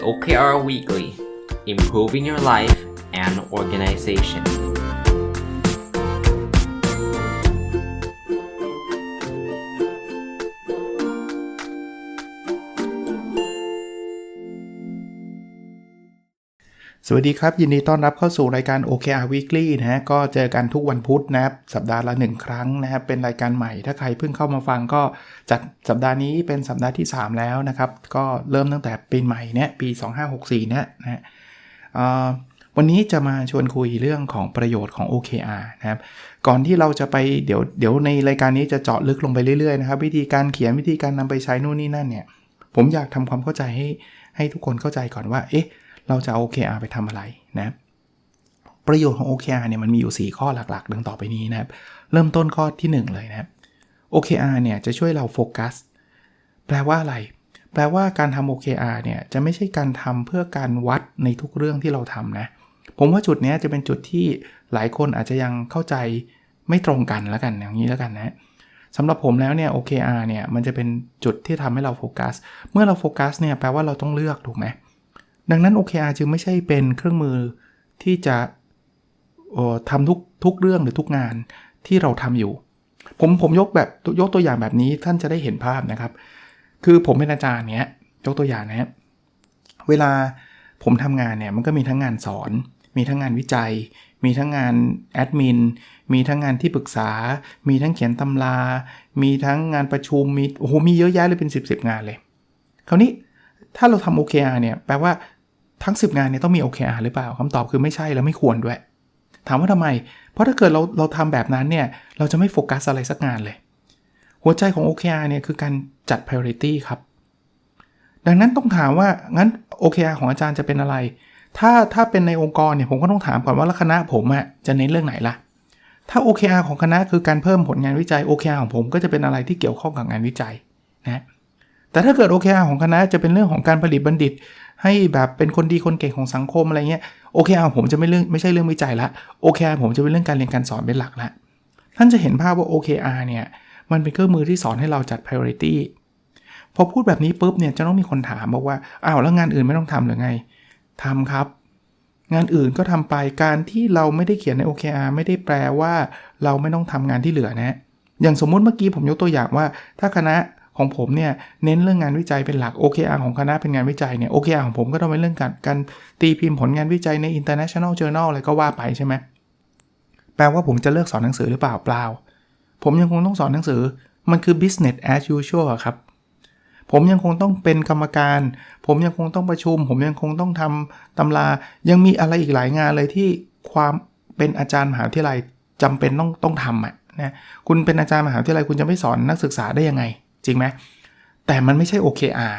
OKR Weekly Improving Your Life and Organization สวัสดีครับ ยินดีต้อนรับเข้าสู่รายการ OKR Weekly นะฮะก็เจอกันทุกวันพุธนะครับสัปดาห์ละ 1 ครั้งนะครับเป็นรายการใหม่ถ้าใครเพิ่งเข้ามาฟังก็จัดสัปดาห์นี้เป็นสัปดาห์ที่ 3 แล้วนะครับ ก็เริ่มตั้งแต่ปีใหม่เนี่ยปี 2564เนี่ยนะฮะวันนี้จะมาชวนคุยเรื่องของประโยชน์ของ OKR นะครับก่อนที่เราจะไปเดี๋ยวเดี๋ยวในรายการนี้จะเจาะลึกลงไปเรื่อยๆนะครับวิธีการเขียนวิธีการนำไปใช้นู่นนี่นั่นเนี่ยผมอยากทำความเข้าใจให้ให้ทุกคนเข้าใจก่อนว่าเอ๊ะ เราจะเอา OKR ไปทำอะไรนะประโยชน์ของ OKR เนี่ยมันมีอยู่ 4 ข้อหลักๆ ดังต่อไปนี้นะครับ เริ่มต้นข้อที่ 1 เลยนะครับ OKR เนี่ยจะช่วยเราโฟกัส แปลว่าอะไร แปลว่าการทำ OKR เนี่ยจะไม่ใช่การทำเพื่อการวัดในทุกเรื่องที่เราทำนะ ผมว่าจุดนี้จะเป็นจุดที่หลายคนอาจจะยังเข้าใจไม่ตรงกันแล้วกันอย่างนี้แล้วกันนะสำหรับผมแล้วเนี่ย OKR เนี่ยมันจะเป็นจุดที่ทำให้เราโฟกัส เมื่อเราโฟกัสเนี่ยแปลว่าเราต้องเลือกถูกไหม ดังนั้น OKR จึงไม่ใช่เป็นเครื่องมือที่จะทำทุกทุกเรื่องหรือทุกงานที่เราทำอยู่ ผมผมยกแบบยกตัวอย่างแบบนี้ท่านจะได้เห็นภาพนะครับ คือผมเป็นอาจารย์เนี้ยยกตัวอย่างนะครับเวลาผมทำงานเนี่ยมันก็มีทั้งงานสอน มีทั้งงานวิจัย มีทั้งงานแอดมิน มีทั้งงานที่ปรึกษา มีทั้งเขียนตำรา มีทั้งงานประชุม มีโอ้โหมีเยอะแยะเลยเป็น 10บสงานเลย คราวนี้ถ้าเราทำ OKR เนี่ยแปลว่า ทั้ง 10 งานเนี่ยต้องมี OKR หรือเปล่าคำตอบคือไม่ใช่แล้วไม่ควรด้วย ถามว่าทำไม เพราะถ้าเกิดเราเราทำแบบนั้นเนี่ยเราจะไม่โฟกัสอะไรสักงานเลย หัวใจของ OKR เนี่ยคือการจัด priority ครับ ดังนั้นต้องถามว่างั้น OKR ของอาจารย์จะเป็นอะไร ถ้าถ้าเป็นในองค์กรเนี่ยผมก็ต้องถามก่อนว่าล้วคณะผมอะจะเน้นเรื่องไหนล่ะถ้า OKR ของคณะคือการเพิ่มผลงานวิจัย OKR ของผมก็จะเป็นอะไรที่เกี่ยวข้องกับงานวิจัยนะแต่ถ้าเกิด OKR ของคณะจะเป็นเรื่องของการผลิตบัณฑิต ให้แบบเป็นคนดีคนเก่งของสังคมอะไรเงี้ย OKR ของผมจะไม่เรื่องไม่ใช่เรื่องวิจัยละ OKR ผมจะเป็นเรื่องการเรียนการสอนเป็นหลักละท่านจะเห็นภาพว่า OKR เนี่ยมันเป็นเครื่องมือที่สอนให้เราจัด priority พอพูดแบบนี้ปุ๊บเนี่ยจะต้องมีคนถามบอกว่าอ้าวแล้วงานอื่นไม่ต้องทำหรือไงทำครับ งานอื่นก็ทำไปการที่เราไม่ได้เขียนใน OKR ไม่ได้แปลว่า เราไม่ต้องทำงานที่เหลือนะอย่างสมมุติเมื่อกี้ผมยกตัวอย่างว่า ถ้าคณะ ของผมเนี่ยเน้นเรื่องงานวิจัยเป็นหลัก OKR ของคณะเป็นงานวิจัยเนี่ย OKR ของผมก็ต้องเป็นเรื่องการการตีพิมพ์ผลงานวิจัยใน international journal อะไรก็ว่าไปใช่ไหมแปลว่าผมจะเลิกสอนหนังสือหรือเปล่าเปล่า ผมยังคงต้องสอนหนังสือมันคือ business as usual ครับผมยังคงต้องเป็นกรรมการ ผมยังคงต้องประชุม ผมยังคงต้องทำตำรา ยังมีอะไรอีกหลายงานเลยที่ความเป็นอาจารย์มหาวิทยาลัยจำเป็นต้องต้องทำอะนะ คุณเป็นอาจารย์มหาวิทยาลัยคุณจะไม่สอนนักศึกษาได้ยังไง จริงไหมแต่มันไม่ใช่ OKR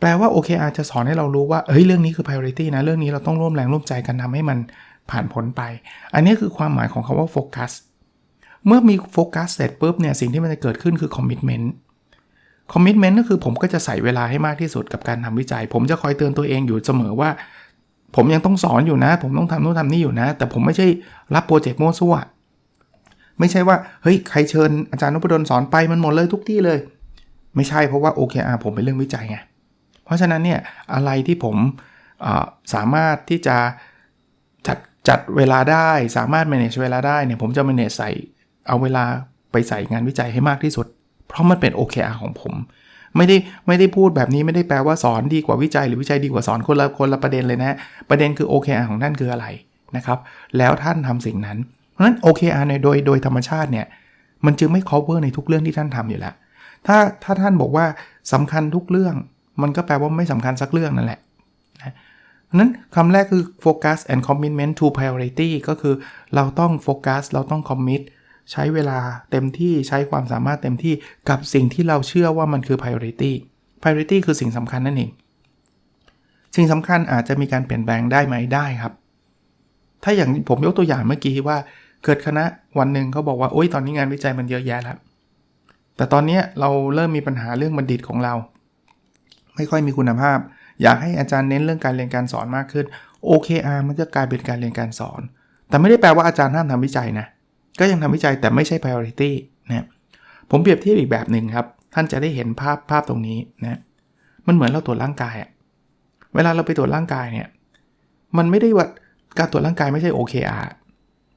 แปลว่า OKR จะสอนให้เรารู้ว่าเฮ้ยเรื่องนี้คือ priority นะ เรื่องนี้เราต้องร่วมแรงร่วมใจกันทำให้มันผ่านผลไป อันนี้คือความหมายของคำว่าโฟกัสเมื่อมีโฟกัสเสร็จปุ๊บเนี่ยสิ่งที่มันจะเกิดขึ้นคือ commitment คอมมิชเมนต์ก็คือผมก็จะใส่เวลาให้มากที่สุดกับการทำวิจัย ผมจะคอยเตือนตัวเองอยู่เสมอว่า ผมยังต้องสอนอยู่นะ ผมต้องทำนู่นทำนี่อยู่นะ แต่ผมไม่ใช่รับโปรเจกต์มั่วซั่วไม่ใช่ว่าเฮ้ยใครเชิญอาจารย์นพดลสอนไปมันหมดเลยทุกที่เลย ไม่ใช่เพราะว่า OKR ผมเป็นเรื่องวิจัยไง เพราะฉะนั้นเนี่ยอะไรที่ผมสามารถที่จะจัดจัดเวลาได้สามารถ manage เวลาได้เนี่ยผมจะ manage ใส่เอาเวลาไปใส่งานวิจัยให้มากที่สุด เพราะมันเป็น OKR ของผม ไม่ได้ไม่ได้พูดแบบนี้ไม่ได้แปลว่าสอนดีกว่าวิจัยหรือวิจัยดีกว่าสอนคนละคนละประเด็นเลยนะ ประเด็นคือ OKR ของท่านคืออะไรนะครับ แล้วท่านทำสิ่งนั้น เพราะฉะนั้น OKR ในโดยโดยธรรมชาติเนี่ยมันจึงไม่ cover ในทุกเรื่องที่ท่านทำอยู่แล้ว ถ้าถ้าท่านบอกว่าสำคัญทุกเรื่อง มันก็แปลว่าไม่สำคัญสักเรื่องนั่นแหละนะเพราะนั้นคำแรกคือ focus and commitment to priority ก็คือเราต้องโฟกัสเราต้อง commit ใช้เวลาเต็มที่ใช้ความสามารถเต็มที่กับสิ่งที่เราเชื่อว่ามันคือ priority priority คือสิ่งสำคัญนั่นเอง สิ่งสำคัญอาจจะมีการเปลี่ยนแปลงได้ไหมได้ครับ ถ้าอย่างผมยกตัวอย่างเมื่อกี้ว่า เกิดคณะวันหนึ่งเขาบอกว่า โอ๊ยตอนนี้งานวิจัยมันเยอะแยะแล้ว แต่ตอนนี้เราเริ่มมีปัญหาเรื่องบัณฑิตของเรา ไม่ค่อยมีคุณภาพ อยากให้อาจารย์เน้นเรื่องการเรียนการสอนมากขึ้น OKR มันจะกลายเป็นการเรียนการสอน แต่ไม่ได้แปลว่าอาจารย์ห้ามทำวิจัยนะก็ยังทำวิจัยแต่ไม่ใช่ priority นะผมเปรียบเทียบอีกแบบหนึ่งครับ ท่านจะได้เห็นภาพภาพตรงนี้นะมันเหมือนเราตรวจร่างกายอะเวลาเราไปตรวจร่างกายเนี่ยมันไม่ได้วัดการตรวจร่างกายไม่ใช่ OKR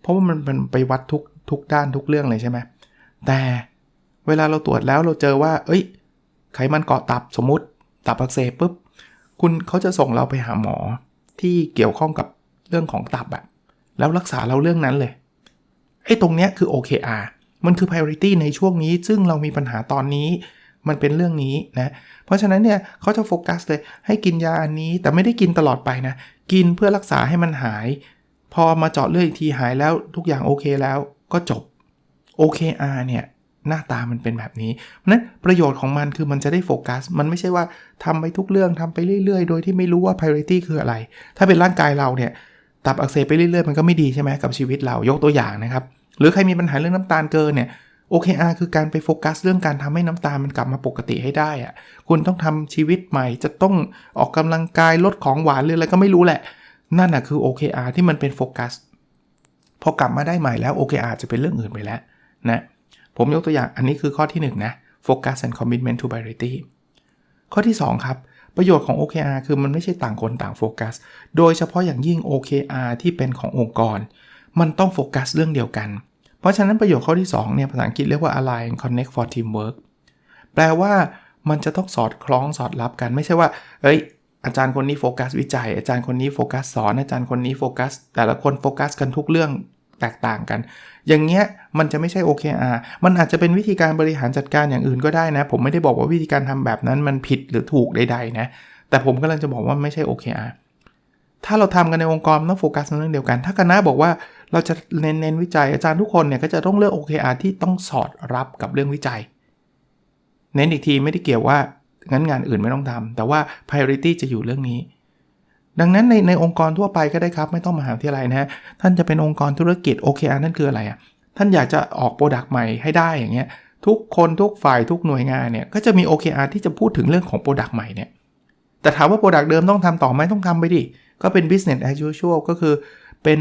เพราะว่ามันเป็นไปวัดทุกทุกด้านทุกเรื่องเลยใช่ไหมแต่ เวลาเราตรวจแล้วเราเจอว่า เอ้ย ไขมันเกาะตับสมมติ ตับอักเสบปุ๊บ คุณเขาจะส่งเราไปหาหมอที่เกี่ยวข้องกับเรื่องของตับอะแล้วรักษาเราเรื่องนั้นเลย ไอ้ตรงเนี้ยคือ OKR มันคือ priority ในช่วงนี้ ซึ่งเรามีปัญหาตอนนี้ มันเป็นเรื่องนี้นะ เพราะฉะนั้นเนี่ยเขาจะโฟกัสเลย ให้กินยาอันนี้ แต่ไม่ได้กินตลอดไปนะ กินเพื่อรักษาให้มันหาย พอมาเจาะเลือดอีกทีหายแล้วทุกอย่างโอเคแล้วก็จบ OKR เนี่ย หน้าตามันเป็นแบบนี้เพราะนั้นประโยชน์ของมันคือมันจะได้โฟกัส มันไม่ใช่ว่าทำไปทุกเรื่องทำไปเรื่อย ๆ โดยที่ไม่รู้ว่า priority คืออะไร ถ้าเป็นร่างกายเราเนี่ยตับอักเสบไปเรื่อยๆมันก็ไม่ดีใช่ไหมกับชีวิตเรายกตัวอย่างนะครับ หรือใครมีปัญหาเรื่องน้ำตาลเกินเนี่ย OKR คือการไปโฟกัสเรื่องการทำให้น้ำตาลมันกลับมาปกติให้ได้อะคุณต้องทำชีวิตใหม่จะต้องออกกำลังกายลดของหวานหรืออะไรก็ไม่รู้แหละ นั่นนะคือ OKR ที่มันเป็นโฟกัสพอกลับมาได้ใหม่แล้ว OKR จะเป็นเรื่องอื่นไปแล้วนะ ผมยกตัวอย่างอันนี้คือข้อที่ 1 นะ Focus and Commitment to Priority ข้อที่ 2 ครับ ประโยชน์ของ OKR คือมันไม่ใช่ต่างคนต่างโฟกัส โดยเฉพาะอย่างยิ่ง OKR ที่เป็นขององค์กร มันต้องโฟกัสเรื่องเดียวกัน เพราะฉะนั้นประโยชน์ข้อที่ 2 เนี่ยภาษาอังกฤษเรียกว่า Align Connect for Teamwork แปลว่ามันจะต้องสอดคล้องสอดรับกันไม่ใช่ว่าเฮ้ย อาจารย์คนนี้โฟกัสวิจัย อาจารย์คนนี้โฟกัสสอน อาจารย์คนนี้โฟกัส แต่ละคนโฟกัสกันทุกเรื่อง แตกต่างกัน อย่างเงี้ยมันจะไม่ใช่ OKR มันอาจจะเป็นวิธีการบริหารจัดการอย่างอื่นก็ได้นะ ผมไม่ได้บอกว่าวิธีการทำแบบนั้นมันผิดหรือถูกใดๆนะ แต่ผมกำลังจะบอกว่าไม่ใช่ OKR ถ้าเราทำกันในองค์กรต้องโฟกัสในเรื่องเดียวกัน ถ้าคณะบอกว่าเราจะเน้นเน้นวิจัยอาจารย์ทุกคนเนี่ยก็จะต้องเลือก OKR ที่ต้องสอดรับกับเรื่องวิจัย เน้นอีกทีไม่ได้เกี่ยวว่างั้นงานอื่นไม่ต้องทำแต่ว่า priority จะอยู่เรื่องนี้ ดังนั้นในในองค์กรทั่วไปก็ได้ครับ ไม่ต้องมหาวิทยาลัยนะฮะท่านจะเป็นองค์กรธุรกิจ OKR นั่นคืออะไรอะ่ะท่านอยากจะออกโปรดักต์ใหม่ให้ได้อย่างเงี้ยทุกคนทุกฝ่ายทุกหน่วยงานเนี่ยก็จะมี OKR ที่จะพูดถึงเรื่องของโปรดักต์ใหม่เนี่ยแต่ถามว่าโปรดักต์เดิมต้องทำต่อไหมต้องทำไปดิ ก็เป็น business as usual ก็คือเป็น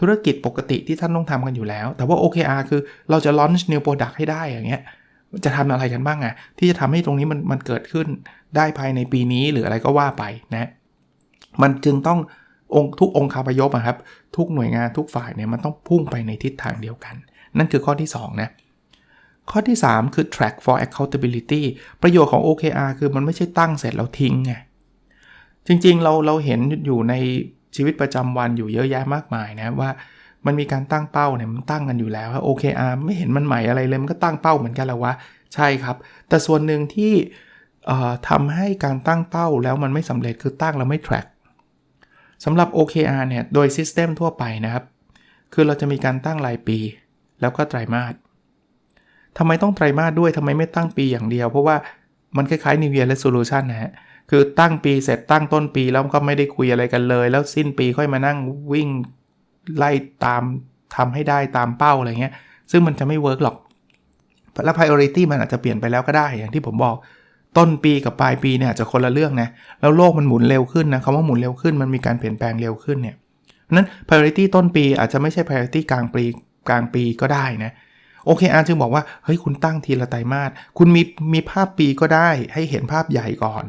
ธุรกิจปกติที่ท่านต้องทำกันอยู่แล้ว แต่ว่า OKR คือเราจะ launch new product ให้ได้อย่างเงี้ยจะทำอะไรกันบ้างอะที่จะทำให้ตรงนี้มันมันเกิดขึ้นได้ภายในปีนี้หรืออะไรก็ว่าไปนะ มันจึงต้ององทุกองค์คาพยพอะครับ ทุกหน่วยงานทุกฝ่ายเนี่ยมันต้องพุ่งไปในทิศทางเดียวกัน นั่นคือข้อที่ 2 นะ ข้อที่ 3 คือ track for accountability ประโยชน์ของ OKR คือมันไม่ใช่ตั้งเสร็จแล้วทิ้งไงจริงๆเราเราเห็นอยู่ในชีวิตประจำวันอยู่เยอะแยะมากมายนะว่ามันมีการตั้งเป้าเนี่ยมันตั้งกันอยู่แล้วว่า OKR ไม่เห็นมันใหม่อะไรเลย มันก็ตั้งเป้าเหมือนกันแล้ววะใช่ครับ แต่ส่วนหนึ่งที่ทำให้การตั้งเป้าแล้วมันไม่สำเร็จคือตั้งแล้วไม่ track สำหรับ OKR เนี่ย โดย System ทั่วไปนะครับ คือเราจะมีการตั้งรายปี แล้วก็ไตรมาสทำไมต้องไตรมาสด้วยทำไมไม่ตั้งปีอย่างเดียว เพราะว่ามันคล้ายๆ New Year Resolution นะฮะคือตั้งปีเสร็จตั้งต้นปีแล้วก็ไม่ได้คุยอะไรกันเลย แล้วสิ้นปีค่อยมานั่งวิ่งไล่ตามทำให้ได้ตามเป้าอะไรเงี้ย ซึ่งมันจะไม่เวิร์กหรอก แล้ว priority มันอาจจะเปลี่ยนไปแล้วก็ได้อย่างที่ผมบอก ต้นปีกับปลายปีเนี่ยจะคนละเรื่องนะ แล้วโลกมันหมุนเร็วขึ้นนะคำว่าหมุนเร็วขึ้นมันมีการเปลี่ยนแปลงเร็วขึ้นเนี่ยนั้น priority ต้นปีอาจจะไม่ใช่ priority กลางปีกลางปีก็ได้นะโอเคอาจึงบอกว่า เฮ้ยคุณตั้งทีละไตรมาสคุณมีมีภาพปีก็ได้ให้เห็นภาพใหญ่ก่อน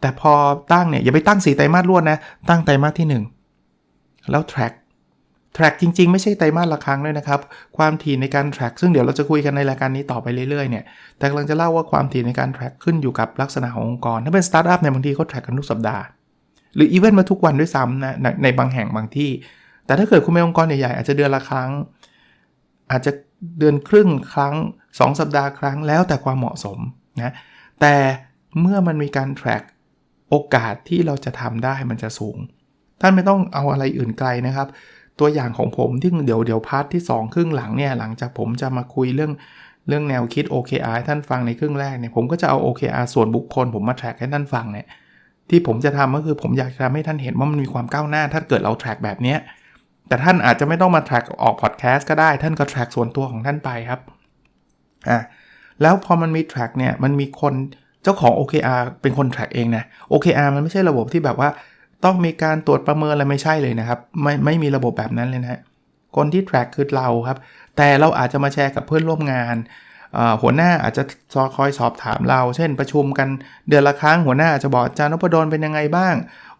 แต่พอตั้งเนี่ยอย่าไปตั้งสีไตรมาสรวดนะ ตั้งไตรมาสที่ 1 แล้ว track track จริง ๆ ไม่ใช่ไตรมาสละครั้งด้วยนะครับ ความถี่ในการ track ซึ่งเดี๋ยวเราจะคุยกันในรายการนี้ต่อไปเรื่อยๆเนี่ยแต่กำลังจะเล่าว่าความถี่ในการ track ขึ้นอยู่กับลักษณะขององค์กร ถ้าเป็นสตาร์ทอัพเนี่ยบางทีเขา track กันทุกสัปดาห์ หรืออีเวนต์มาทุกวันด้วยซ้ำนะในบางแห่งบางที่ แต่ถ้าเกิดคุณเป็นองค์กรใหญ่ๆอาจจะเดือนละครั้ง อาจจะเดือนครึ่งครั้ง 2 สัปดาห์ครั้งแล้วแต่ความเหมาะสมนะแต่เมื่อมันมีการ track โอกาสที่เราจะทำได้มันจะสูง ท่านไม่ต้องเอาอะไรอื่นไกลนะครับ ตัวอย่างของผมที่เดี๋ยวเดี๋ยวพาร์ทที่ 2 ครึ่งหลังเนี่ยหลังจากผมจะมาคุยเรื่องเรื่องแนวคิด OKR ให้ท่านฟังในครึ่งแรกเนี่ยผมก็จะเอา OKR ส่วนบุคคล ผมมา track ให้ท่านฟังเนี่ยที่ผมจะทำก็คือผมอยากทำให้ท่านเห็นว่ามันมีความก้าวหน้า ถ้าเกิดเรา track แบบเนี้ยแต่ท่านอาจจะไม่ต้องมา track ออก podcast ก็ได้ท่านก็ track ส่วนตัวของท่านไปครับอ่าแล้วพอมันมี track เนี่ยมันมีคนเจ้าของ OKR เป็นคน track เองนะ OKR มันไม่ใช่ระบบที่แบบว่า ต้องมีการตรวจประเมินอะไรไม่ใช่เลยนะครับ ไม่ไม่มีระบบแบบนั้นเลยนะคนที่ track คือเราครับ แต่เราอาจจะมาแชร์กับเพื่อนร่วมงานหัวหน้าอาจจะคอยสอบถามเรา เช่นประชุมกันเดือนละครั้งหัวหน้าอาจจะบอกอาจารย์นพดลเป็นยังไงบ้าง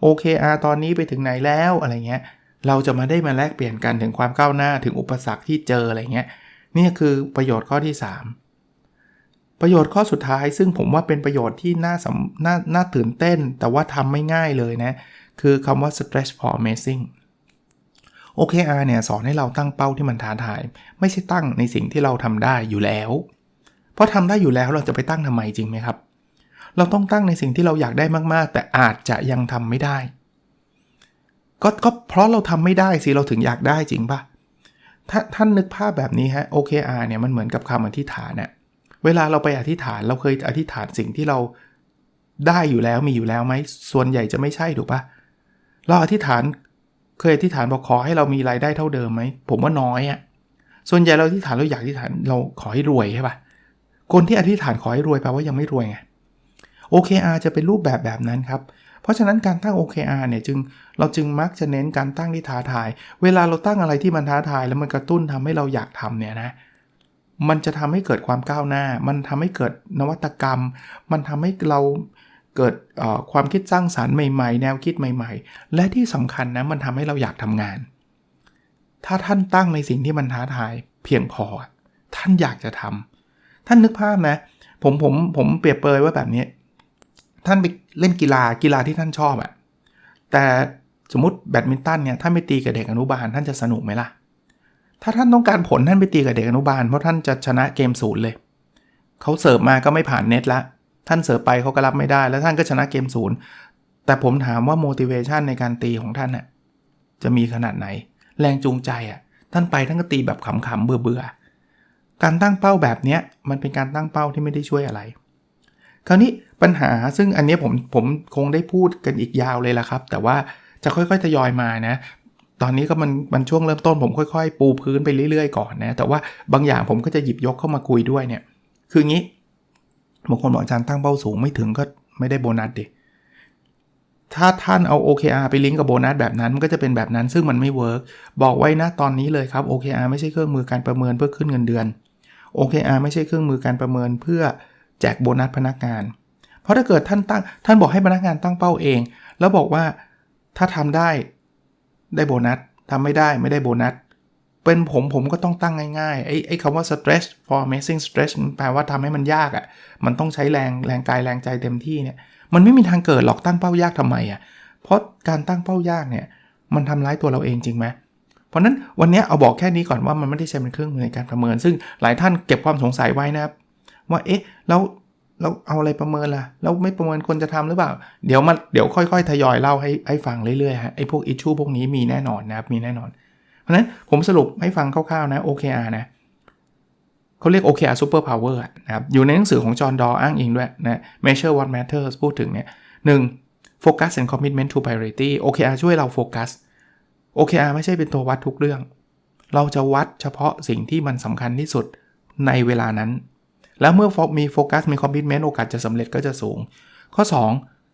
OKR ตอนนี้ไปถึงไหนแล้วอะไรเงี้ย เราจะมาได้มาแลกเปลี่ยนกันถึงความก้าวหน้าถึงอุปสรรคที่เจออะไรเงี้ย นี่คือประโยชน์ข้อที่ 3 ประโยชน์ข้อสุดท้าย ซึ่งผมว่าเป็นประโยชน์ที่น่าสำน่าน่าตื่นเต้น แต่ว่าทำไม่ง่ายเลยนะ คือคำว่า stretch for amazing OKR เนี่ยสอนให้เราตั้งเป้าที่มันท้าทาย ไม่ใช่ตั้งในสิ่งที่เราทำได้อยู่แล้ว เพราะทำได้อยู่แล้วเราจะไปตั้งทำไมจริงไหมครับ เราต้องตั้งในสิ่งที่เราอยากได้มากๆ แต่อาจจะยังทำไม่ได้ ก็ก็เพราะเราทำไม่ได้สิเราถึงอยากได้จริงปะถ้าท่านนึกภาพแบบนี้ฮะ OKR เนี่ยมันเหมือนกับคำอธิษฐานเนี่ยเวลาเราไปอธิษฐานเราเคยอธิษฐานสิ่งที่เราได้อยู่แล้วมีอยู่แล้วไหมส่วนใหญ่จะไม่ใช่ถูกปะ เราอธิษฐานเคยอธิษฐานบอกขอให้เรามีรายได้เท่าเดิมไหมผมว่าน้อยอะ่ะส่วนใหญ่เราอธิษฐานเราอยากอธิษฐานเราขอให้รวยใช่ปะคนที่อธิษฐานขอให้รวยแปลว่ายังไม่รวยไง OKR จะเป็นรูปแบบแบบนั้นครับ เพราะฉะนั้นการตั้ง OKR เนี่ยจึงเราจึงมักจะเน้นการตั้งที่ท้าทาย เวลาเราตั้งอะไรที่มันท้าทาย แล้วมันกระตุ้นทำให้เราอยากทำเนี่ยนะมันจะทำให้เกิดความก้าวหน้า มันทำให้เกิดนวัตกรรม มันทำให้เรา เกิดความคิดสร้างสารรค์ใหม่ๆ แนวคิดใหม่ๆ และที่สำคัญนะมันทำให้เราอยากทำงาน ถ้าท่านตั้งในสิ่งที่มันท้าทายเพียงพอ ท่านอยากจะทำท่านนึกภาพนะ ผมผมผมเปรียบเปยว่าแบบนี้ ท่านไปเล่นกีฬากีฬาที่ท่านชอบอะแต่สมมติแบดมินตันเนี่ยท่านไปตีกับเด็กอนุบาลท่านจะสนุกไหมล่ะ ถ้าท่านต้องการผลท่านไปตีกับเด็กอนุบาลเพราะท่านจะชนะเกมศูนย์เลย เขาเสิร์ฟมาก็ไม่ผ่านเน็ตละ ท่านเสิร์ฟไปเขาก็รับไม่ได้ แล้วท่านก็ชนะเกมศูนย์แต่ผมถามว่า motivation ในการตีของท่านน่ะจะมีขนาดไหน แรงจูงใจอะท่านไปท่านก็ตีแบบขำๆเบื่อๆการตั้งเป้าแบบเนี้ยมันเป็นการตั้งเป้าที่ไม่ได้ช่วยอะไร คราวนี้ปัญหาซึ่งอันนี้ผมผมคงได้พูดกันอีกยาวเลยละครับ แต่ว่าจะค่อยๆทยอยมานะตอนนี้ก็มันมันช่วงเริ่มต้นผมค่อยๆ ปูพื้นไปเรื่อยๆก่อนนะแต่ว่าบางอย่างผมก็จะหยิบยกเข้ามาคุยด้วยเนี่ยคืองี้ บางคนบอกอาจารย์ตั้งเป้าสูงไม่ถึงก็ไม่ได้โบนัสดิถ้าท่านเอา OKR ไปลิงก์กับโบนัสแบบนั้นมันก็จะเป็นแบบนั้นซึ่งมันไม่เวิร์กบอกไว้นะตอนนี้เลยครับ OKR ไม่ใช่เครื่องมือการประเมินเพื่อขึ้นเงินเดือน OKR ไม่ใช่เครื่องมือการประเมินเพื่อแจกโบนัสพนักงาน เพราะถ้าเกิดท่านตั้งท่านบอกให้พนักงานตั้งเป้าเอง แล้วบอกว่าถ้าทำได้ได้โบนัสทำไม่ได้ไม่ได้โบนัส เป็นผมผมก็ต้องตั้งง่ายๆ ไอ้ไอ้คำว่า stress for amazing stress แปลว่าทำให้มันยากอะ่ะ มันต้องใช้แรงแรงกายแรงใจเต็มที่เนี่ย มันไม่มีทางเกิดหรอกตั้งเป้ายากทำไมอะ่ะ เพราะการตั้งเป้ายากเนี่ย มันทำร้ายตัวเราเองจริงไหมเพราะนั้นวันนี้เอาบอกแค่นี้ก่อนว่ามันไม่ได้ใช้เป็นเครื่องมือในการประเมิน ซึ่งหลายท่านเก็บความสงสัยไว้นะครับ ว่าเอ๊ะแล้วเราเอาอะไรประเมินล่ะแล้วไม่ประเมินคนจะทำหรือเปล่า เดี๋ยวมาเดี๋ยวค่อยๆ ทยอยเล่าให้ให้ฟังเรื่อยๆฮะไอ้พวกอิชชูพวกนี้มีแน่นอนนะครับมีแน่นอน ราะนั้นผมสรุปให้ฟังคร่าวๆนะ OKR นะเขาเรียก OKR Super Power นะครับ อยู่ในหนังสือของจอห์นดออ้างอิงด้วยนะ Measure What Matters พูดถึงเนี่ยหนึ่ง Focus and Commitment to Priority OKR ช่วยเราโฟกัส OKR ไม่ใช่เป็นตัววัดทุกเรื่อง เราจะวัดเฉพาะสิ่งที่มันสำคัญที่สุดในเวลานั้น แล้วเมื่อมีโฟกัสมี commitment โอกาสจะสำเร็จก็จะสูง ข้อ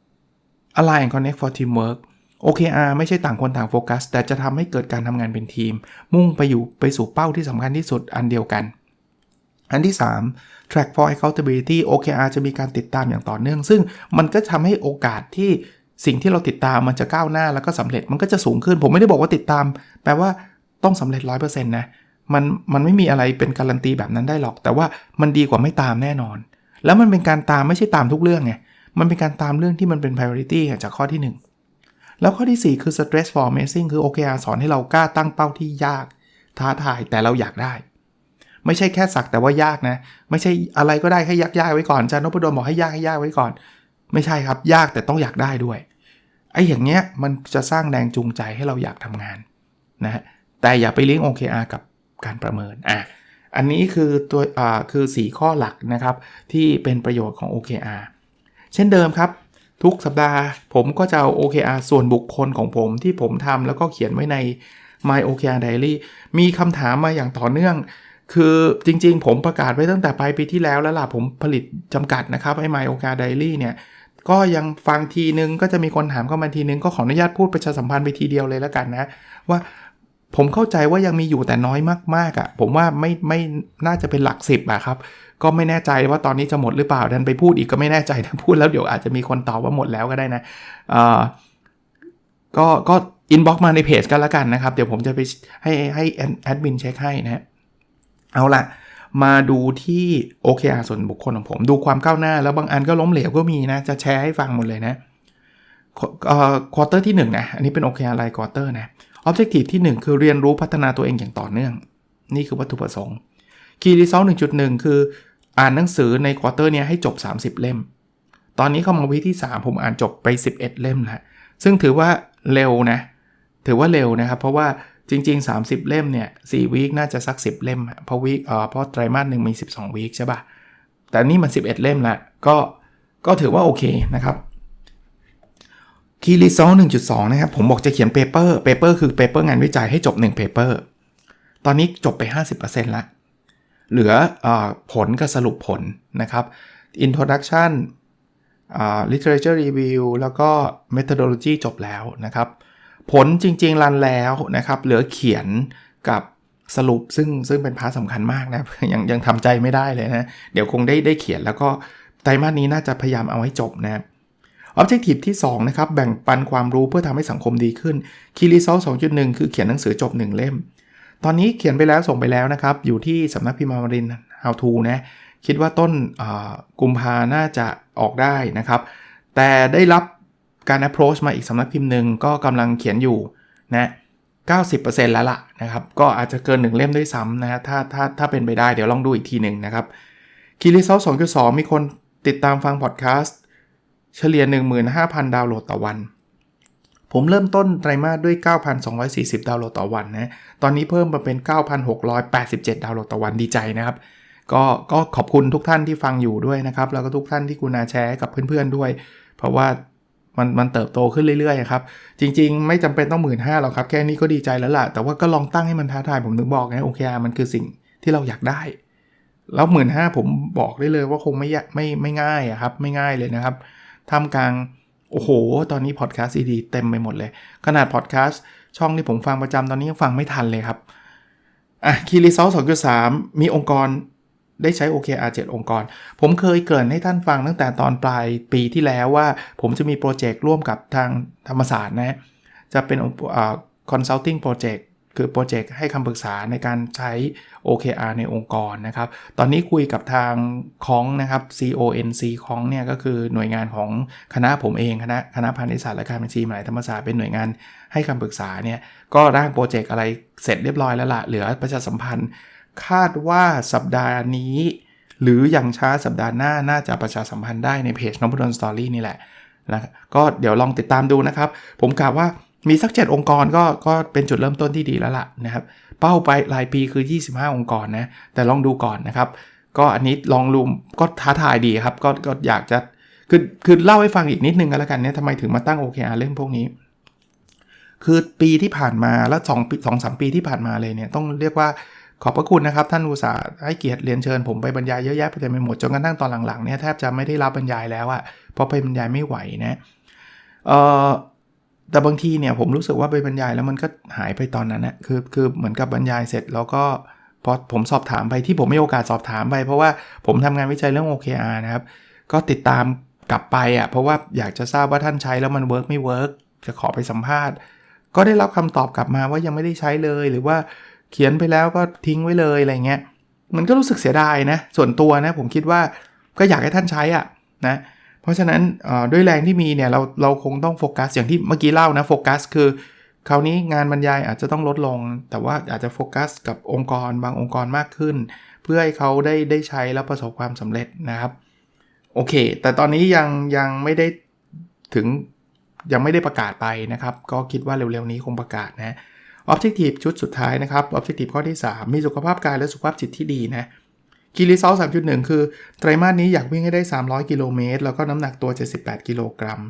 2 Align and Connect for Teamwork OKR ไม่ใช่ต่างคนต่างโฟกัส แต่จะทำให้เกิดการทำงานเป็นทีม มุ่งไปอยู่ไปสู่เป้าที่สำคัญที่สุดอันเดียวกัน อันที่ 3 track for accountability OKR จะมีการติดตามอย่างต่อเนื่อง ซึ่งมันก็ทำให้โอกาสที่สิ่งที่เราติดตามมันจะก้าวหน้าแล้วก็สำเร็จมันก็จะสูงขึ้น ผมไม่ได้บอกว่าติดตาม แปลว่าต้องสำเร็จ 100%นะมันมันไม่มีอะไรเป็นการันตีแบบนั้นได้หรอก แต่ว่ามันดีกว่าไม่ตามแน่นอน แล้วมันเป็นการตามไม่ใช่ตามทุกเรื่องไงมันเป็นการตามเรื่องที่มันเป็น priority จากข้อที่ 1 แล้วข้อที่ 4 คือ stress for amazing คือ OKR สอนให้เรากล้าตั้งเป้าที่ยาก ท้าทายแต่เราอยากได้ ไม่ใช่แค่สักแต่ว่ายากนะ ไม่ใช่อะไรก็ได้แค่ยากๆไว้ก่อนอาจารย์นพดลบอกให้ยากให้ยากไว้ก่อน ไม่ใช่ครับยากแต่ต้องอยากได้ด้วยไอ้อย่างเงี้ยมันจะสร้างแรงจูงใจให้เราอยากทำงานนะแต่อย่าไปเลี้ยง OKR กับการประเมินอะอันนี้คือตัวอ่าคือ 4 ข้อหลักนะครับ ที่เป็นประโยชน์ของ OKR เช่นเดิมครับ ทุกสัปดาห์ ผมก็จะเอา OKR ส่วนบุคคลของผมที่ผมทำแล้วก็เขียนไว้ใน My OKR Diary มีคำถามมาอย่างต่อเนื่อง คือจริงๆ ผมประกาศไว้ตั้งแต่ปลายปีที่แล้วแล้วล่ะผมผลิตจำกัดนะครับไอ้ My OKR Diary เนี่ยก็ยังฟังทีนึงก็จะมีคนถามเข้ามาทีนึงก็ขออนุญาตพูดประชาสัมพันธ์ไปทีเดียวเลยแล้วกันนะ ว่าผมเข้าใจว่ายังมีอยู่แต่น้อยมากๆอะ่ะผมว่าไม่ไม่น่าจะเป็นหลักสิบอะครับ ก็ไม่แน่ใจว่าตอนนี้จะหมดหรือเปล่าดันไปพูดอีกก็ไม่แน่ใจถ้าพูดแล้วเดี๋ยวอาจจะมีคนตอบว่าหมดแล้วก็ได้นะอ่อก็ก็อินบ็อกมาในเพจกันละกันนะครับ เดี๋ยวผมจะไปให้ให้แอดมินเช็คให้นะฮะเอาละมาดูที่ OKR ส่วนบุคคลของผม ดูความก้าวหน้า แล้วบางอันก็ล้มเหลวก็มีนะ จะแชร์ให้ฟังหมดเลยนะควอเตอร์ที่ 1 นะ อันนี้เป็น OKR รายควอเตอร์นะ Objective ที่ 1 คือเรียนรู้พัฒนาตัวเองอย่างต่อเนื่อง นี่คือวัตถุประสงค์ Key Result 1.1คืออ่านหนังสือในควอเตอร์นี้ให้จบ 30 เล่ม ตอนนี้เข้ามาวิที่ 3 ผมอ่านจบไป 11 เล่มแล้วซึ่งถือว่าเร็วนะ ถือว่าเร็วนะครับ เพราะว่าจริง ๆ 30 เล่มเนี่ย4วีคน่าจะสัก 10 เล่ม เพราะวีคเอ่อเพราะไตรมาสหนึ่งมี 12 วีคใช่ป่ะ แต่นี่มัน 11 เล่มละก็ก็ถือว่าโอเคนะครับคีรีซอล1.2นะครับ ผมบอกจะเขียนเปเปอร์เปเปอร์คือเปเปอร์งานวิจัยให้จบ1เปเปอร์ตอนนี้จบไป 50%ละ เหลืออผลกับสรุปผลนะครับ Introduction literature review แล้วก็ methodology จบแล้วนะครับ ผลจริงๆรันแล้วนะครับ เหลือเขียนกับสรุปซึ่งซึ่งเป็นพาร์ทสำคัญมากนะ ยังยังทำใจไม่ได้เลยนะ เดี๋ยวคงได้ได้เขียนแล้วก็ไตรมาสนี้น่าจะพยายามเอาให้จบนะครับ Objective ที่ 2 นะครับ แบ่งปันความรู้เพื่อทำให้สังคมดีขึ้น Key Result 2.1 คือเขียนหนังสือจบ 1 เล่ม ตอนนี้เขียนไปแล้วส่งไปแล้วนะครับ อยู่ที่สำนักพิมพ์อมรินทร์ How to นะคิดว่าต้นกุมภาน่าจะออกได้นะครับ แต่ได้รับการ approach มาอีกสำนักพิมพ์หนึ่งก็กำลังเขียนอยู่นะ90%แล้วล่ะนะครับ ก็อาจจะเกิน 1 เล่มด้วยซ้ำนะฮะถ้าถ้าถ้าเป็นไปได้เดี๋ยวลองดูอีกทีหนึ่งนะครับ Key Result 2.2มีคนติดตามฟังพอดแคสต์เฉลี่ย 15,000 ดาวน์โหลดต่อวัน ผมเริ่มต้นไตรมาสด้วย 9,240 ดาวน์โหลดต่อวันนะ ตอนนี้เพิ่มมาเป็น 9,687 ดาวน์โหลดต่อวันดีใจนะครับ ก็ก็ขอบคุณทุกท่านที่ฟังอยู่ด้วยนะครับ แล้วก็ทุกท่านที่กุณาแชร์กับเพื่อนๆด้วย เพราะว่ามันมันเติบโตขึ้นเรื่อยๆครับ จริงๆ ไม่จำเป็นต้อง1 5ื่นห้าหรอกครับ แค่นี้ก็ดีใจแล้วล่ะ แต่ว่าก็ลองตั้งให้มันท้าทายผมถึงบอกไงโอเคมันคือสิ่งที่เราอยากได้ แล้วหมื่นห้าผมบอกได้เลยว่าคงไม่ไม่ไม่ง่ายอะครับ ไม่ง่ายเลยนะครับท่ามกลาง โอ้โห ตอนนี้พอดแคสต์ดีเต็มไปหมดเลย ขนาดพอดแคสต์ช่องที่ผมฟังประจำตอนนี้ยังฟังไม่ทันเลยครับ อะคีรีซองจุดสามมีองค์กรได้ใช้ OKR 7 องค์กร ผมเคยเกินให้ท่านฟังตั้งแต่ตอนปลายปีที่แล้วว่า ผมจะมีโปรเจกต์ร่วมกับทางธรรมศาสตร์นะ จะเป็นอ่า consulting project คือโปรเจกต์ให้คำปรึกษาในการใช้ OKR ในองค์กรนะครับ ตอนนี้คุยกับทางของนะครับ CONC ของเนี่ยก็คือหน่วยงานของคณะผมเองคณะคณะพาณิชยศาสตร์และการบัญชีมหาวิทยาลัยธรรมศาสตร์เป็นหน่วยงานให้คำปรึกษาเนี่ยก็ร่างโปรเจกต์อะไรเสร็จเรียบร้อยแล้วละเหลือประชาสัมพันธ์ คาดว่าสัปดาห์นี้ หรืออย่างช้าสัปดาห์หน้าน่าจะประชาสัมพันธ์ได้ในเพจนพดลสตอรี่นี่แหละนะก็เดี๋ยวลองติดตามดูนะครับ ผมกล่าวว่า มีสัก 7 องค์กรก็ก็เป็นจุดเริ่มต้นที่ดีแล้วล่ะนะครับ เป้าไปรายปีคือ 25 องค์กรนะ แต่ลองดูก่อนนะครับ ก็อันนี้ลองรูมก็ท้าทายดีครับ ก็ก็อยากจะคือคือเล่าให้ฟังอีกนิดนึงกันแล้วกันเนี่ยทำไมถึงมาตั้ง OKR เรื่องพวกนี้ คือปีที่ผ่านมาแล้วสองปีสองสามปีที่ผ่านมาเลยเนี่ยต้องเรียกว่าขอบพระคุณนะครับ ท่านอุตสาห์ให้เกียรติเรียนเชิญผมไปบรรยายเยอะแยะไปเต็มไปหมดจนกระทั่งตอนหลังๆเนี่ยแทบจะไม่ได้รับบรรยายแล้วอะเพราะไปบรรยายไม่ไหวนะเอ่อ แต่บางทีเนี่ยผมรู้สึกว่าไปบรรยายแล้วมันก็หายไปตอนนั้นนะคือคือเหมือนกับบรรยายเสร็จแล้วก็พอผมสอบถามไปที่ผมไม่โอกาสสอบถามไป เพราะว่าผมทำงานวิจัยเรื่อง OKR นะครับ ก็ติดตามกลับไปอะ่ะเพราะว่าอยากจะทราบว่าท่านใช้แล้วมันเวิร์กไม่เวิร์กจะขอไปสัมภาษณ์ ก็ได้รับคำตอบกลับมาว่ายังไม่ได้ใช้เลย หรือว่าเขียนไปแล้วก็ทิ้งไว้เลยอะไรเงี้ยมันก็รู้สึกเสียดายนะส่วนตัวนะผมคิดว่าก็อยากให้ท่านใช้อะ่ะนะ เพราะฉะนั้นด้วยแรงที่มีเนี่ยเราเราคงต้องโฟกัสอย่างที่เมื่อกี้เล่านะโฟกัสคือคราวนี้งานบรรยายอาจจะต้องลดลง แต่ว่าอาจจะโฟกัสกับองค์กรบางองค์กรมากขึ้น เพื่อให้เขาได้ได้ใช้แล้วประสบความสำเร็จนะครับโอเค แต่ตอนนี้ยังยังไม่ได้ถึงยังไม่ได้ประกาศไปนะครับ ก็คิดว่าเร็วๆนี้คงประกาศนะ Objective ชุดสุดท้ายนะครับ Objective ข้อที่ 3 มีสุขภาพกายและสุขภาพจิตที่ดีนะ กีรีซอล3.1คือ ไตรมาสนี้อยากวิ่งให้ได้ 300 กิโลเมตร แล้วก็น้ำหนักตัว 78 กิโลกรัม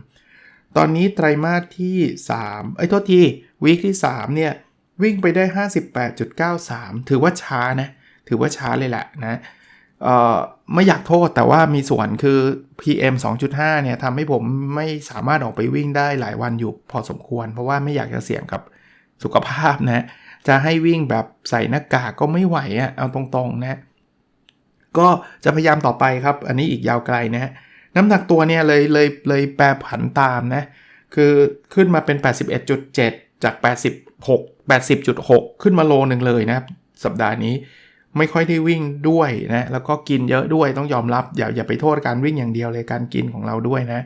ตอนนี้ไตรมาสที่3ไอ้โทษที วีคที่ 3 เนี่ย วิ่งไปได้ 58.93 ถือว่าช้านะ ถือว่าช้าเลยแหละนะ เอ่อ ไม่อยากโทษแต่ว่ามีส่วนคือ PM 2.5 เนี่ยทำให้ผมไม่สามารถออกไปวิ่งได้หลายวันอยู่พอสมควร เพราะว่าไม่อยากจะเสี่ยงกับสุขภาพนะ จะให้วิ่งแบบใส่หน้ากากก็ไม่ไหวอะเอาตรงๆนะ ก็จะพยายามต่อไปครับ อันนี้อีกยาวไกลนะฮะน้ำหนักตัวเนี่ยเลยเลยเลยแปรผันตามนะ คือขึ้นมาเป็น 81.7 จาก 86 80.6 ขึ้นมาโลหนึ่งเลยนะครับสัปดาห์นี้ไม่ค่อยได้วิ่งด้วยนะ แล้วก็กินเยอะด้วยต้องยอมรับ อย่าอย่าไปโทษการวิ่งอย่างเดียวเลยการกินของเราด้วยนะ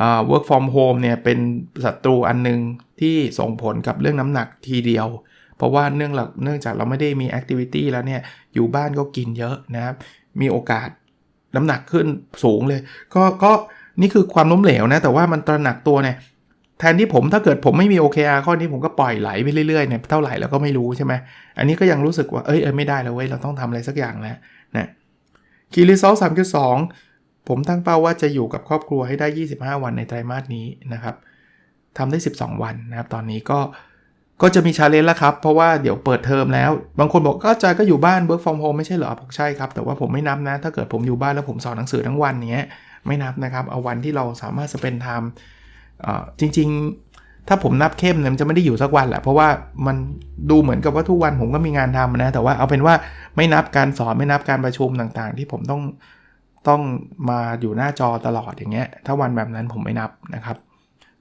อ่า work from home เนี่ยเป็นศัตรูอันหนึงที่ส่งผลกับเรื่องน้ำหนักทีเดียว เพราะว่าเนื่องหลักเนื่องจากเราไม่ได้มีแอคทิวิตี้แล้วเนี่ยอยู่บ้านก็กินเยอะนะครับมีโอกาสน้ำหนักขึ้นสูงเลย ก็ก็นี่คือความล้มเหลวนะ แต่ว่ามันตระหนักตัวเนี่ยแทนที่ผมถ้าเกิดผมไม่มี OKR ข้อนี้ผมก็ปล่อยไหลไปเรื่อยๆเนี่ยเท่าไหร่แล้วก็ไม่รู้ใช่ไหมอันนี้ก็ยังรู้สึกว่าเอ้ยเอยไม่ได้แล้วเว้ยเราต้องทำอะไรสักอย่างแล้วนะคีรีซอลสามสองผมตั้งเป้าว่าจะอยู่กับครอบครัวให้ได้ 25 วันในไตรมาสนี้นะครับทำได้ 12 วันนะครับ ตอนนี้ก็ ก็จะมีชาเลนจ์แล้วครับ เพราะว่าเดี๋ยวเปิดเทอมแล้ว บางคนบอกก็จายก็อยู่บ้าน work from home ไม่ใช่เหรอบอกใช่ครับ แต่ว่าผมไม่นับนะ ถ้าเกิดผมอยู่บ้านแล้วผมสอนหนังสือทั้งวันเนี้ยไม่นับนะครับ เอาวันที่เราสามารถสเปนไทม์จริง ๆ ถ้าผมนับเข้มเนี่ยมันจะไม่ได้อยู่สักวันแหละ เพราะว่ามันดูเหมือนกับว่าทุกวันผมก็มีงานทำนะ แต่ว่าเอาเป็นว่าไม่นับการสอนไม่นับการประชุมต่างๆ ที่ผมต้องต้องมาอยู่หน้าจอตลอดอย่างเงี้ย ถ้าวันแบบนั้นผมไม่นับนะครับ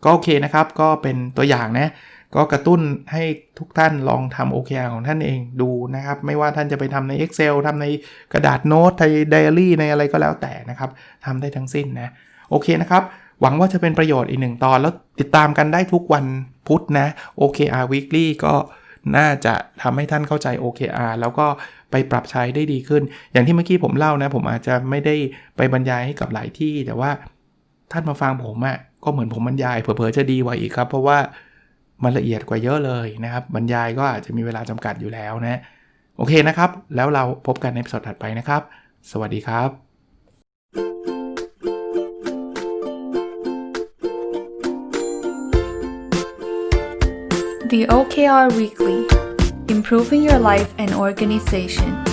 ก็โอเคนะครับ ก็เป็นตัวอย่างนะ ก็กระตุ้นให้ทุกท่านลองทำ OKR ของท่านเองดูนะครับ ไม่ว่าท่านจะไปทำใน Excel ทำในกระดาษโน้ตในไดอารี่ในอะไรก็แล้วแต่นะครับทำได้ทั้งสิ้นนะ โอเคนะครับ หวังว่าจะเป็นประโยชน์อีกหนึ่งตอน แล้วติดตามกันได้ทุกวันพุธนะ OKR Weekly ก็น่าจะทำให้ท่านเข้าใจ OKR แล้วก็ไปปรับใช้ได้ดีขึ้น อย่างที่เมื่อกี้ผมเล่านะ ผมอาจจะไม่ได้ไปบรรยายให้กับหลายที่ แต่ว่าท่านมาฟังผมอะ่ะก็เหมือนผมบรรยายเผลอๆจะดีกว่าอีกครับ เพราะว่า มันละเอียดกว่าเยอะเลยนะครับ บรรยายก็อาจจะมีเวลาจำกัดอยู่แล้วนะ โอเคนะครับ แล้วเราพบกันในสดถัดไปนะครับ สวัสดีครับ The OKR Weekly Improving Your Life and Organization